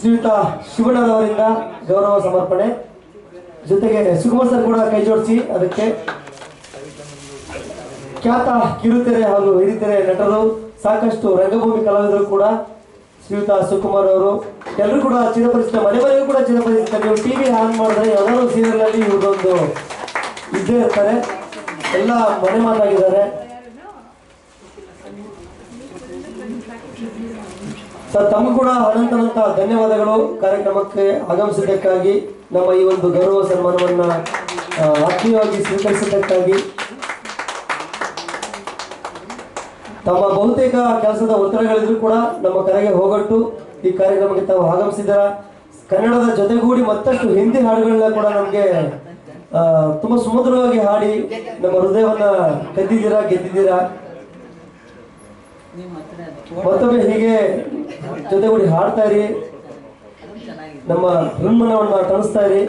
ಶ್ರೀಯುತ ಶಿವಣ್ಣನವರಿಂದ ಗೌರವ ಸಮರ್ಪಣೆ. ಜೊತೆಗೆ ಸುಕುಮಾರ್ ಸರ್ ಕೂಡ ಕೈ ಜೋಡಿಸಿ ಅದಕ್ಕೆ ಖ್ಯಾತ ಕಿರುತೆರೆ ಹಾಗೂ ಹಿರಿತೆರೆ ನಟರು, ಸಾಕಷ್ಟು ರಂಗಭೂಮಿ ಕಲಾವಿದರು ಕೂಡ ಶ್ರೀಯುತ ಸುಕುಮಾರ್ ಅವರು. ಎಲ್ಲರೂ ಕೂಡ ಚಿರಪರಿಚಿತ ಮನೆ ಮನೆಗೂ ಕೂಡ ಚಿರಪರಿಚಿತ. ನೀವು ಟಿವಿ ಆನ್ ಮಾಡಿದ್ರೆ ಎಲ್ಲರೂ ಸೀರಿಯಲ್ ಅಲ್ಲಿ ಇವ್ರದೊಂದು ಇದ್ದೇ ಇರ್ತಾರೆ. ಎಲ್ಲ ಮನೆ ಮಾತಾಗಿದ್ದಾರೆ. ಸರ್ ತಮ್ಮ ಕೂಡ ಅನಂತನಂತ ಧನ್ಯವಾದಗಳು. ಕಾರ್ಯಕ್ರಮಕ್ಕೆ ಆಗಮಿಸಿದ್ದಕ್ಕಾಗಿ ನಮ್ಮ ಈ ಒಂದು ಗೌರವ ಸನ್ಮಾನವನ್ನ ಆತ್ಮೀಯವಾಗಿ ಸ್ವೀಕರಿಸಿದ್ದಕ್ಕಾಗಿ ತಮ್ಮ ಬಹುತೇಕ ಕೆಲಸದ ಒತ್ತಡಗಳಿದ್ರು ಕೂಡ ನಮ್ಮ ಕರೆಗೆ ಹೋಗಟ್ಟು. ಈ ಕಾರ್ಯಕ್ರಮಕ್ಕೆ ತಾವು ಆಗಮಿಸಿದರ ಕನ್ನಡದ ಜೊತೆಗೂಡಿ ಮತ್ತಷ್ಟು ಹಿಂದಿ ಹಾಡುಗಳನ್ನ ಕೂಡ ನಮಗೆ ತುಂಬಾ ಸುಮಧುರವಾಗಿ ಹಾಡಿ ನಮ್ಮ ಹೃದಯವನ್ನ ಕದ್ದಿದ್ದೀರಾ, ಗೆದ್ದಿದ್ದೀರಾ? ಮತ್ತೊಮ್ಮೆ ಹೀಗೆ ಜೊತೆಗೂಡಿ ಹಾಡ್ತಾ ಇರಿ. ನಮ್ಮ ಹೃನ್ಮನವನ್ನ ಕಾಣಿಸ್ತಾ ಇರಿ.